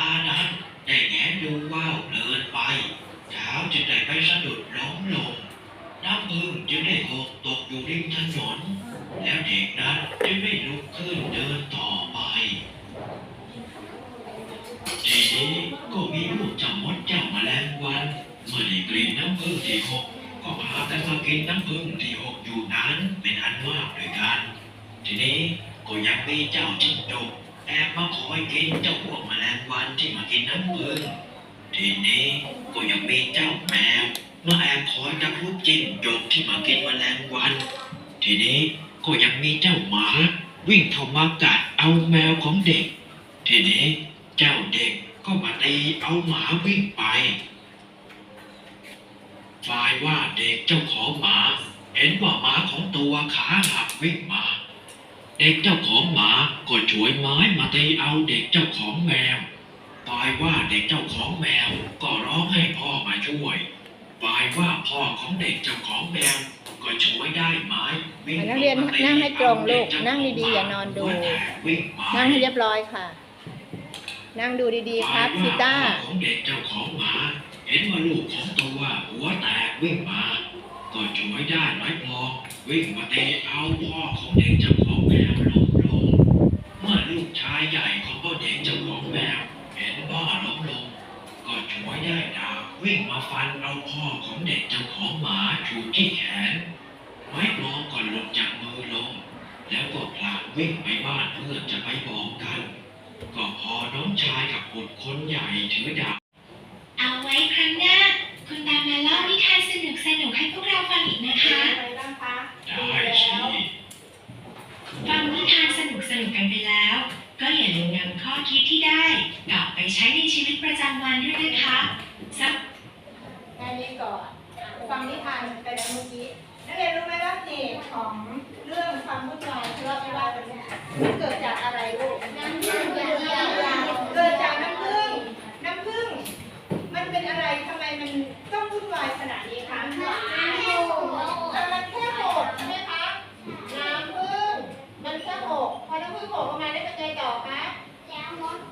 านั้นได้แงนดูว่าวเพลินไปเท้าจึงได้ไปสะดุดล้มลงน้ำผึ้งจึงได้หกตกอยู่ริมถนน แล้วเด็กนั้นจึงไม่ลุกขึ้นเดินต่อไป ทีนี้ก็มีลูกเจ้ามดเจ้าแมลงวันเมื่อได้กลิ่นน้ำผึ้งที่หกก็พากันมากินน้ำผึ้งที่หกอยู่นั้นเป็นอันมากด้วยกัน ทีนี้ก็ยังมีเจ้าจิ้งจก แอบมาคอยกินเจ้าพวกแมลงวันที่มากินน้ำผึ้งทีนี้ก็ยังมีเจ้าแมวมาแอบคอยจับลูกจิ้งจกที่มากินแมลงวัน ทีนี้ก็ยังมีเจ้าหมาวิ่งเข้ามากัดเอาแมวของเด็ก ทีนี้เจ้าเด็กก็มาตีเอาหมาวิ่งไปฝ่ายว่าเด็กเจ้าของหมา เห็นว่าหมาของตัวขาหักวิ่งมา เด็กเจ้าของหมาก็ช่วยไม้มาตีเอาเด็กเจ้าของแมวฝ่ายว่าเด็กเจ้าของแมวก็ร้องให้พ่อมาช่วยฝ่ายว่าพ่อของเด็กเจ้าของแมวก็ช่วยได้ไม้วิ่งนักเรียนมาตีนั่งให้ตรงลูกเาเจ้านั่งขดีๆอย่านอนดูหัวแตกวิ่งไปนั่งให้เรียบร้อยค่ะ นั่งดูดีๆครับชิต้าฝ่ยว่พ่อของเด็กเจ้าของหมาเห็นว่าลูกของตัวหัวแตกวิ่งมาก็ช่วยได้น้อยพอวิ่งมาเตะเอาพ่อของเด็กเจ้า พ่อของเด็กเจ้าของหมาถูกที่แขน ไม้พลองก่อนหลุดจากมือลง แล้วก็พลาดวิ่งไปบ้านเพื่อจะไปบอกกัน ก็พอน้องชายกับบุตรคนใหญ่ถือดาบเอาไว้ครั้งหน้า คุณตามมาเล่านิทานสนุกสนุกๆให้พวกเราฟังอีกนะคะได้สิฟังนิทานสนุกสนุกๆกันไปแล้ว ก็อย่าลืมนำข้อคิดที่ได้กลับไปใช้ในชีวิตประจำวันด้วยนะคะสักแค่นี้ ก่อน ฟังนิทานไปแล้วเมื่อกี้ นักเรียนรู้ไหมว่าเหตุของเรื่องความวุ่นวายทะเลาะวิวาทกันเนี่ยมันเกิดจากอะไรลูก น้ำผึ้งเกิดจากน้ำผึ้งน้ำผึ้งมันเป็นอะไรทำไมมันต้องวุ่นวายขนาดนี้คะน้ำผึ้งมันแค่หกใช่ไหมคะ น้ำผึ้งมันแค่หกพอน้ำผึ้งหกออกมาได้เป็นไงต่อคะอ่ามี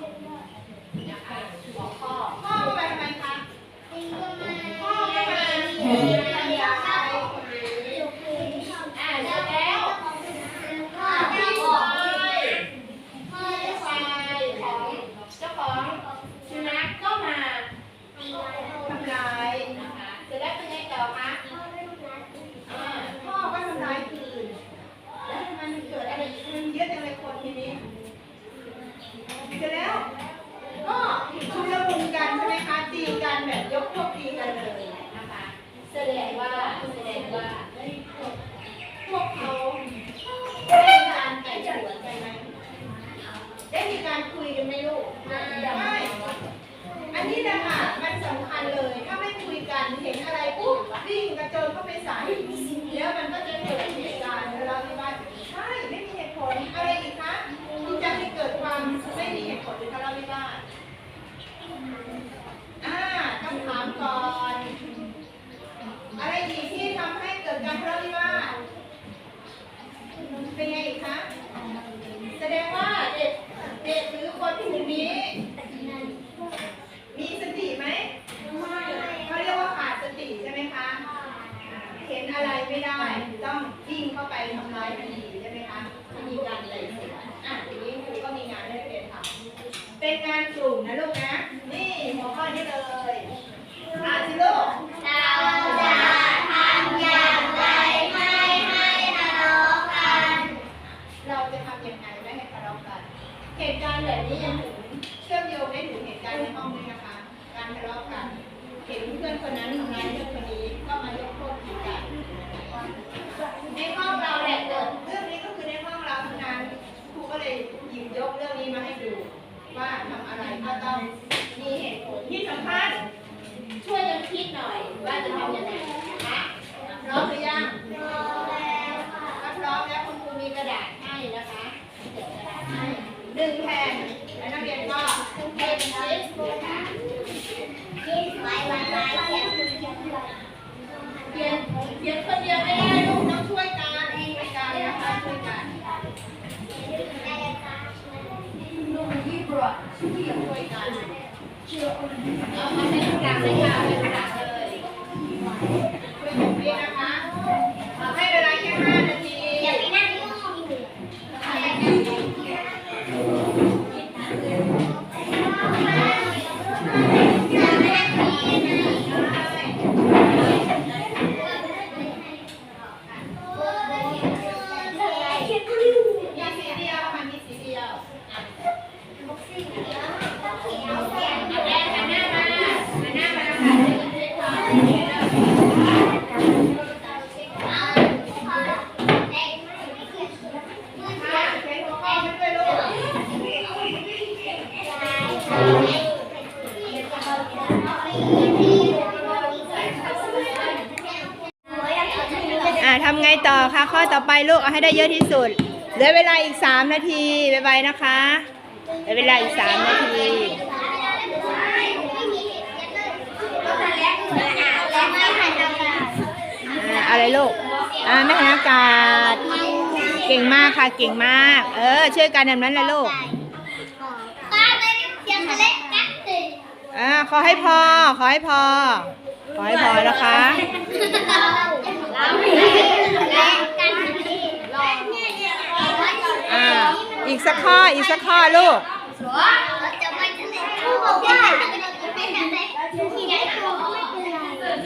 Wow. จุ่มนะลูกนะ นี่หัวข้อนี้เลย อ่านสิลูก ก็ต้องมีเหตุผลที่สำคัญช่วยกันคิดหน่อยว่าจะทำยังไงนะคะพร้อมหรือยังถ้าพร้อมแล้วคุณครูมีกระดาษให้นะคะหนึ่งแผ่นแล้วนักเรียนก็เป็นชิ้นนะคะเขียนเขียนคนเดียวไม่ได้ลูกต้องช่วยกันช่วยกันนะคะช่วยกัน ช่วยกันเอามาให้กลางเลยค่ะเป็นกลาง ลูกเอาให้ได้เยอะที่สุด เหลือเวลาอีก3นาทีบ๊ายบายนะคะเหลือเวลาอีก3นาทีอ่าอะไรลูกอ่าแม่คณะอากาศเก่งมากค่ะเก่งมาก เออช่วยกันแบบนั้นเลยลูกอ่าขอให้พอ ขอให้พอ ขอให้พอนะคะ อ่าอีกสักข้ออีกสักข้อลูก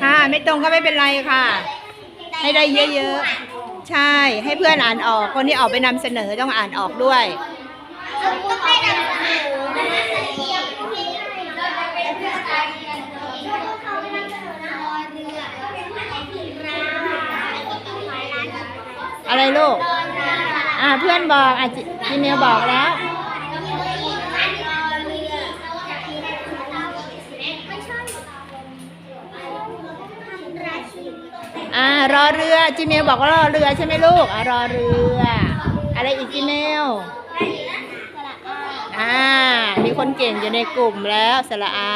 ค่ะ ไม่ตรงก็ไม่เป็นไรค่ะ ให้ได้เยอะๆ ใช่ ให้เพื่อนอ่านออก คนที่ออกไปนำเสนอต้องอ่านออกด้วยอะไรลูก อ่าเพื่อนบอกอะจีเมลบอกแล้วอ่ารอเรือจีเมลบอกว่ารอเรือใช่ไหมลูกอ่ารอเรือ อะไรอีกจีเมลอ่ามีคนเก่งอยู่ในกลุ่มแล้วสระอา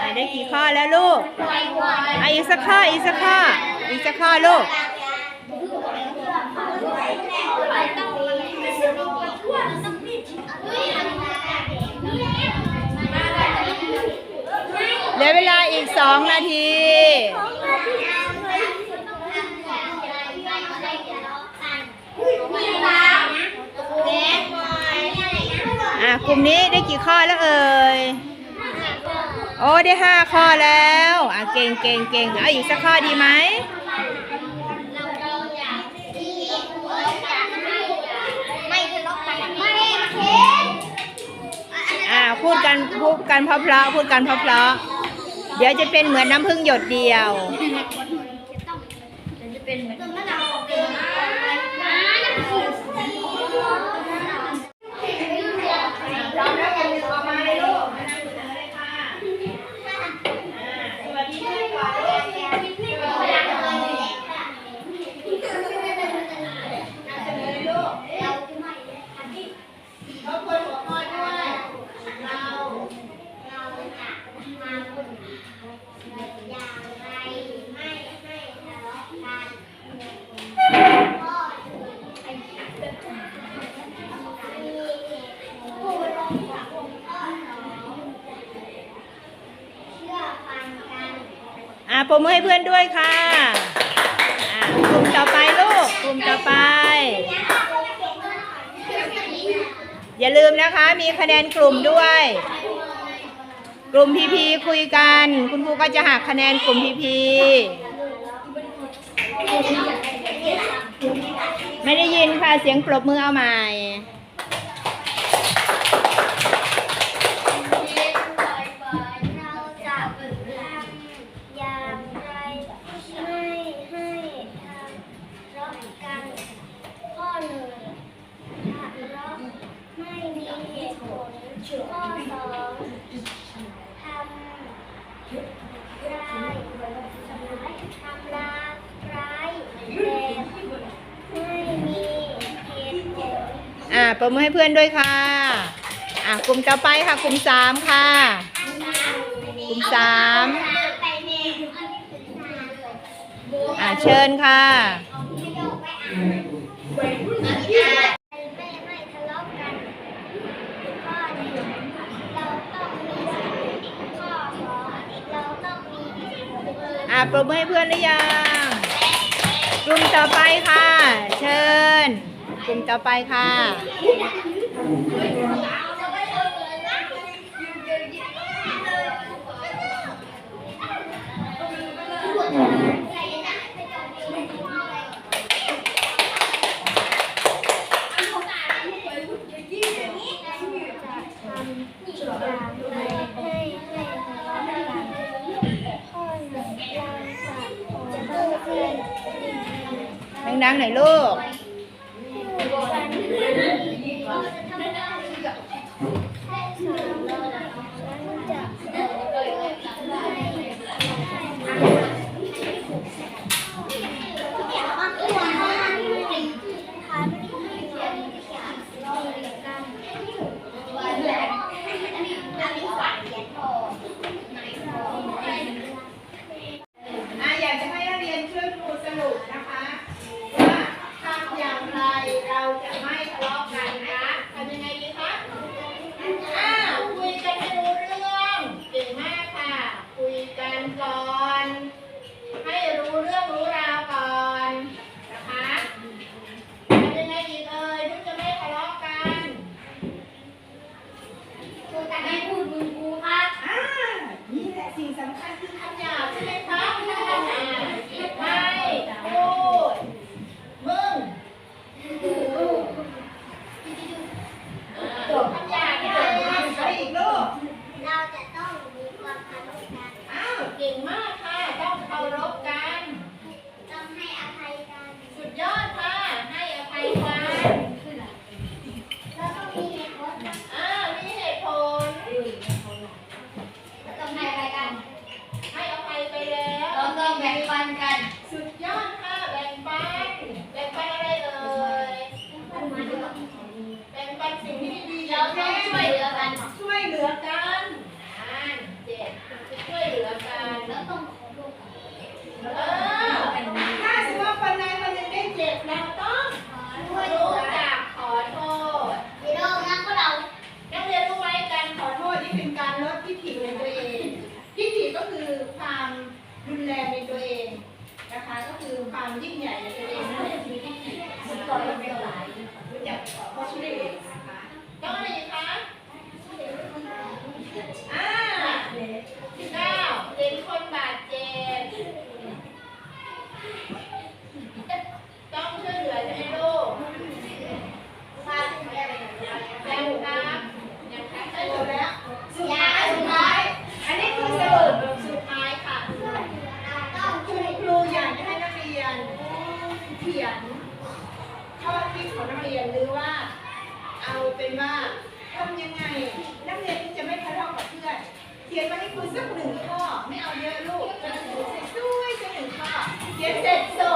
อ่าได้ กี่ข้อแล้วลูกอะอีกสักข้ออีกสักข้ออีกสักข้อลูกเหลือเวลาอีกสองนาทีอะกลุ่มนี้ได้กี่ข้อแล้วเอ่ย โอ้ได้ห้าข้อแล้วอะเก่งเก่งเก่งเอาอีกสักข้อดีไหมอ่าพูดกันพูดกันเพราะๆพูดกันเพราะๆเดี๋ยวจะเป็นเหมือนน้ำพึ่งหยดเดียว พร้อมแล้วกันออกมาเลยลูกมานั่งเสนอเลยค่ะอ่าสวัสดีค่ะก่อนเลยสวัสดีค่ะนั่งเสนอเลยลูกทบทวนหัวข้อด้วยเรา อ่าปรบมือให้เพื่อนด้วยค่ะอ่ากลุ่มต่อไปลูกกลุ่มต่อไป อย่าลืมนะคะ มีคะแนนกลุ่มด้วย กลุ่มพีพีคุยกัน คุณครูก็จะหักคะแนนกลุ่มพีพีไม่ได้ยินค่ะเสียงปรบมือเอาใหม่ ระมือให้เพื่อนด้วยค่ะ อะกลุ่มต่อไปค่ะกลุ่มสามค่ะ กลุ่มสามอะเชิญค่ะอะประมือให้เพื่อนหรือยังกลุ่มต่อไปค่ะ เชิญ กลุ่มต่อไปค่ะ ขียนมาให้คุณสักหนึ่งข้อ ไม่เอาเยอะลูกสวยหนึ่งข้อ เขียนเสร็จส่